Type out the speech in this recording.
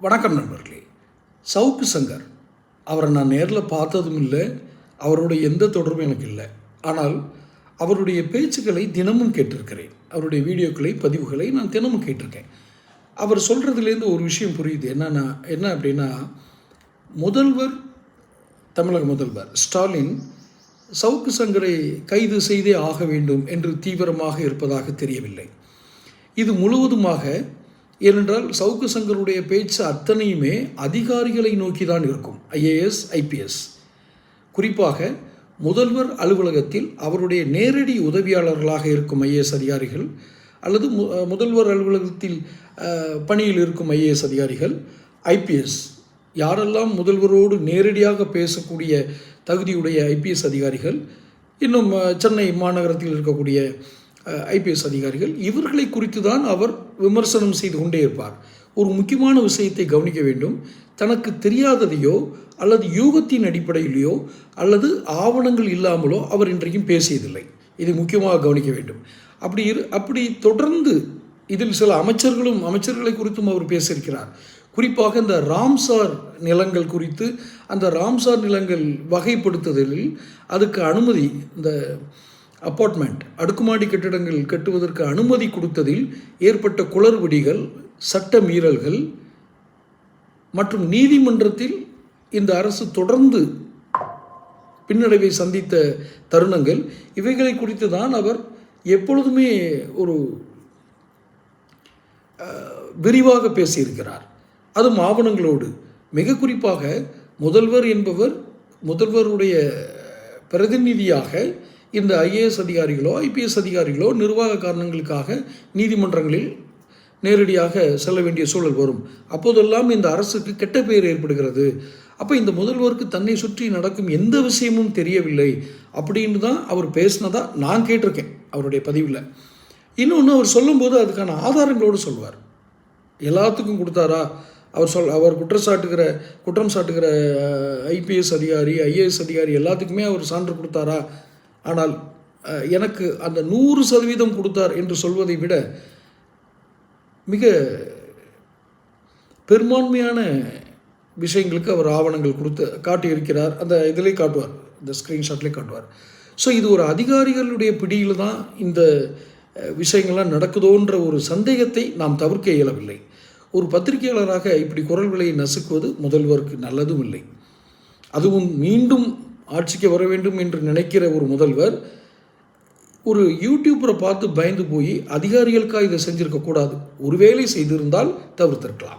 வணக்கம் நண்பர்களே. சவுக்கு சங்கர். அவரை நான் நேரில் பார்த்ததும் இல்லை. அவருடைய எந்த தொடர்பும் எனக்கு இல்லை. ஆனால் அவருடைய பேச்சுக்களை தினமும் கேட்டிருக்கிறேன். அவருடைய வீடியோக்களை பதிவுகளை நான் தினமும் கேட்டிருக்கேன். அவர் சொல்கிறதுலேருந்து ஒரு விஷயம் புரியுது. என்னன்னா என்ன அப்படின்னா முதல்வர் தமிழக முதல்வர் ஸ்டாலின் சவுக்கு சங்கரை கைது செய்தே ஆக வேண்டும் என்று தீவிரமாக இருப்பதாக தெரியவில்லை. இது முழுவதுமாக ஏனென்றால் சவுக்கு சங்கருடைய பேச்சு அத்தனையுமே அதிகாரிகளை நோக்கி தான் இருக்கும். IAS IPS. குறிப்பாக முதல்வர் அலுவலகத்தில் அவருடைய நேரடி உதவியாளர்களாக இருக்கும் ஐஏஎஸ் அதிகாரிகள் அல்லது மு- முதல்வர் அலுவலகத்தில் பணியில் இருக்கும் ஐஏஎஸ் அதிகாரிகள் ஐபிஎஸ். யாரெல்லாம் முதல்வரோடு நேரடியாக பேசக்கூடிய தகுதியுடைய ஐபிஎஸ் அதிகாரிகள் இன்னும் சென்னை மாநகரத்தில் இருக்கக்கூடிய ஐபிஎஸ் அதிகாரிகள் இவர்களை குறித்து தான் அவர் விமர்சனம் செய்து கொண்டே இருப்பார். ஒரு முக்கியமான விஷயத்தை கவனிக்க வேண்டும். தனக்கு தெரியாததையோ அல்லது யூகத்தின் அடிப்படையிலேயோ அல்லது ஆவணங்கள் இல்லாமலோ அவர் இன்றைக்கும் பேசியதில்லை. இதை முக்கியமாக கவனிக்க வேண்டும். அப்படி இரு அப்படி தொடர்ந்து இதில் சில அமைச்சர்களும் அமைச்சர்களை குறித்தும் அவர் பேசியிருக்கிறார். குறிப்பாக இந்த ராம்சார் நிலங்கள் குறித்து அந்த ராம்சார் நிலங்கள் வகைப்படுத்துதலில் அதுக்கு அனுமதி இந்த அப்பார்ட்மெண்ட் அடுக்குமாடி கட்டிடங்கள் கட்டுவதற்கு அனுமதி கொடுத்ததில் ஏற்பட்ட குளறுபடிகள் சட்ட மீறல்கள் மற்றும் நீதிமன்றத்தில் இந்த அரசு தொடர்ந்து பின்னடைவை சந்தித்த தருணங்கள் இவைகளை குறித்து தான் அவர் எப்பொழுதுமே ஒரு அஹ், விரிவாக பேசியிருக்கிறார். அதுவும் ஆவணங்களோடு. மிக குறிப்பாக முதல்வர் என்பவர் முதல்வருடைய பிரதிநிதியாக இந்த ஐஏஎஸ் அதிகாரிகளோ ஐபிஎஸ் அதிகாரிகளோ நிர்வாக காரணங்களுக்காக நீதிமன்றங்களில் நேரடியாக செல்ல வேண்டிய சூழல் வரும். அப்போதெல்லாம் இந்த அரசுக்கு கெட்ட பெயர் ஏற்படுகிறது. அப்போ இந்த முதல்வருக்கு தன்னை சுற்றி நடக்கும் எந்த விஷயமும் தெரியவில்லை அப்படின்னு தான் அவர் பேசினதா நான் கேட்டிருக்கேன் அவருடைய பதிவில். இன்னொன்று அவர் சொல்லும்போது அதுக்கான ஆதாரங்களோடு சொல்வார். எல்லாத்துக்கும் கொடுத்தாரா? அவர் சொல் அவர் குற்றச்சாட்டுகிற குற்றம் சாட்டுகிற ஐபிஎஸ் அதிகாரி ஐஏஎஸ் அதிகாரி எல்லாத்துக்குமே அவர் சான்று கொடுத்தாரா? ஆனால் எனக்கு அந்த நூறு சதவீதம் கொடுத்தார் என்று சொல்வதை விட மிக பெரும்பான்மையான விஷயங்களுக்கு அவர் ஆவணங்கள் கொடுத்து காட்டியிருக்கிறார். அந்த இதிலே காட்டுவார். இந்த ஸ்க்ரீன்ஷாட்லேயே காட்டுவார். ஸோ இது ஒரு அதிகாரிகளுடைய பிடியில் தான் இந்த விஷயங்கள்லாம் நடக்குதோன்ற ஒரு சந்தேகத்தை நாம் தவிர்க்க இயலவில்லை. ஒரு பத்திரிகையாளராக இப்படி குரல் விலையை நசுக்குவது முதல்வருக்கு நல்லதும் இல்லை. அதுவும் மீண்டும் ஆட்சிக்கு வர வேண்டும் என்று நினைக்கிற ஒரு முதல்வர் ஒரு யூடியூப்பரை பார்த்து பயந்து போய் அதிகாரிகளுக்காக இதை செஞ்சுருக்கக்கூடாது. ஒருவேளை செய்திருந்தால் தவிர்த்திருக்கலாம்.